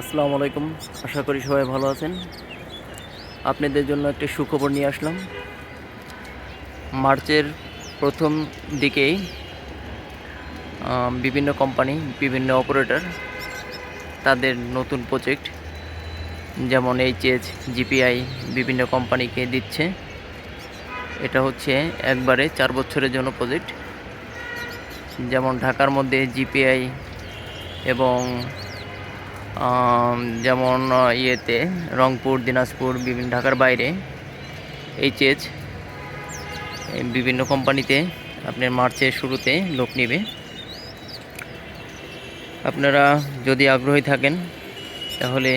আসসালামু আলাইকুম। আশা করি সবাই ভালো আছেন। আপনাদের জন্য একটি সুখবর নিয়ে আসলাম। মার্চের প্রথম দিকেই বিভিন্ন কোম্পানি, বিভিন্ন অপারেটর তাদের নতুন প্রজেক্ট, যেমন এইচএস, জিপিআই, বিভিন্ন কোম্পানিকে দিচ্ছে। এটা হচ্ছে একবারে চার বছরের জন্য প্রজেক্ট। যেমন ঢাকার মধ্যে জিপিআই এবং যেমন ইয়েতে, রংপুর, দিনাজপুর, বিভিন্ন ঢাকার বাইরে এইচএচ বিভিন্ন কোম্পানিতে আপনার মার্চের শুরুতে লোক নেবে। আপনারা যদি আগ্রহী থাকেন, তাহলে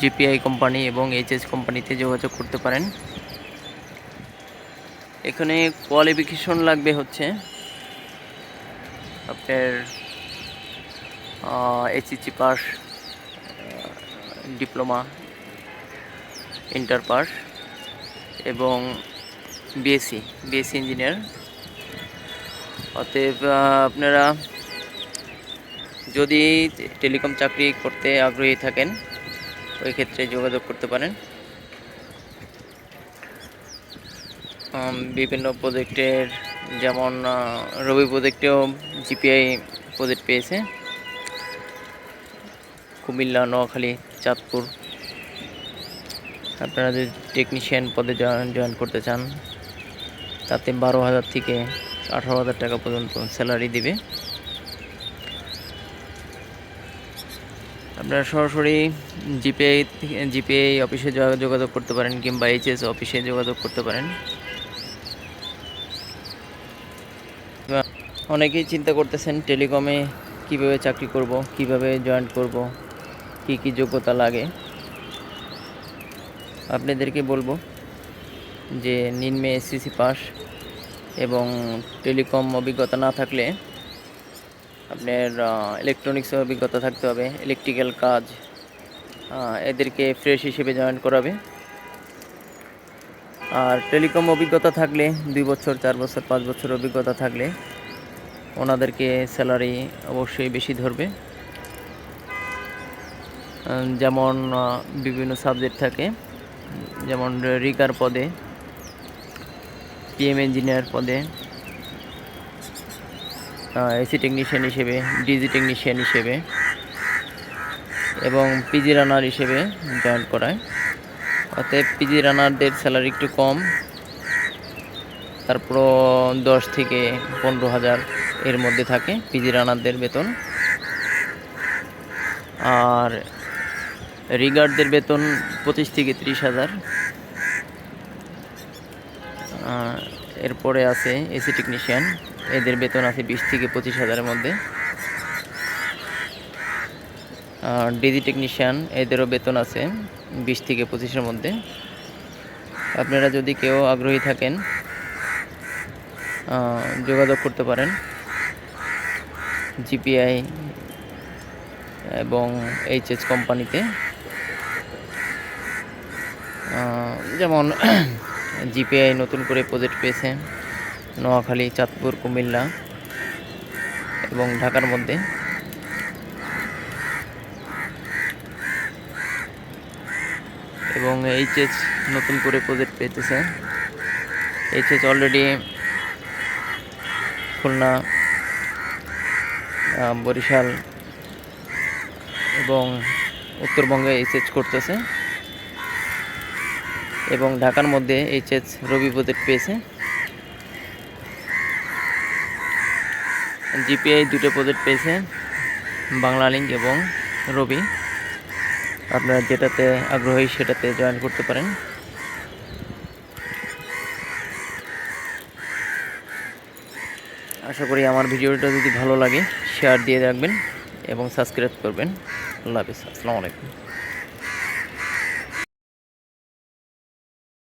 জিপিআই কোম্পানি এবং এইচএস কোম্পানিতে যোগাযোগ করতে পারেন। এখানে কোয়ালিফিকেশন লাগবে হচ্ছে আপনার HSC pass diploma, inter pass এবং বিএসসি বিএসসি ইঞ্জিনিয়ার অতএব আপনারা যদি টেলিকম চাকরি করতে আগ্রহী থাকেন, ওই ক্ষেত্রে যোগাযোগ করতে পারেন। বিভিন্ন প্রজেক্টের, যেমন রবি প্রজেক্টেও জিপিআই প্রজেক্ট পেয়েছে। কুমিল্লা, নোয়াখালী, চাঁদপুর। আপনারা যদি টেকনিশিয়ান পদে জয়েন জয়েন করতে চান, তাতে বারো হাজার থেকে আঠারো হাজার টাকা পর্যন্ত স্যালারি দিবে। আপনারা সরাসরি জিপিআই জিপিআই অফিসে যোগা- যোগাযোগ করতে পারেন কিংবা এইচএস অফিসে যোগাযোগ করতে পারেন। অনেকেই চিন্তা করতেছেন টেলিকমে কীভাবে চাকরি করব, কীভাবে জয়েন করব। কি কি যোগ্যতা লাগে? আপনাদেরকে বলব যে নিম্নে এসসিসি পাস এবং টেলিকম অভিজ্ঞতা না থাকলে আপনার ইলেকট্রনিক্স অভিজ্ঞতা থাকতে হবে ইলেকট্রিক্যাল কাজ এদেরকে ফ্রেশ হিসেবে জয়েন করাবে। আর টেলিকম অভিজ্ঞতা থাকলে দুই বছর, চার বছর, পাঁচ বছর অভিজ্ঞতা থাকলে ওনাদেরকে স্যালারি অবশ্যই বেশি ধরবে। যেমন বিভিন্ন সাবজেক্ট থাকে। যেমন, রিকার পদে পিএম ইঞ্জিনিয়ার পদে এসি টেকনিশিয়ান হিসেবে ডিজি টেকনিশিয়ান হিসেবে, এবং পিজি রানার হিসেবে জয়েন করায়। অতএব পিজি রানারদের স্যালারি একটু কম। তারপর দশ থেকে পনেরো হাজার এর মধ্যে থাকে পিজি রানারদের বেতন। আর রিগার্ডদের বেতন পঁচিশ থেকে ত্রিশ হাজার। এরপরে আছে এসি টেকনিশিয়ান। এদের বেতন আছে বিশ থেকে পঁচিশ হাজারের মধ্যে। ডিজি টেকনিশিয়ান, এদেরও বেতন আছে বিশ থেকে পঁচিশের মধ্যে। আপনারা যদি কেউ আগ্রহী থাকেন যোগাযোগ করতে পারেন। জিপিআই এবং এইচএস কোম্পানিতে। যেমন জিপিআই নতুন করে প্রজেক্ট পেয়েছে, নোয়াখালী, চাঁদপুর, কুমিল্লা এবং ঢাকার মধ্যে। এবং এইচএস নতুন করে প্রজেক্ট পেতেছে এইচএস অলরেডি খুলনা বরিশাল এবং উত্তরবঙ্গে এইচএস করতেছে। এবং ঢাকার মধ্যে এইচএস রবি প্রজেক্ট পেয়েছে। জিপিআই দুটো প্রজেক্ট পেয়েছে বাংলা লিঙ্ক এবং রবি। আপনারা যেটাতে আগ্রহী সেটাতে জয়েন করতে পারেন। আশা করি আমার ভিডিওটা যদি ভালো লাগে শেয়ার দিয়ে রাখবেন এবং সাবস্ক্রাইব করবেন। আল্লাহ হাফিজ, আসসালামু আলাইকুম।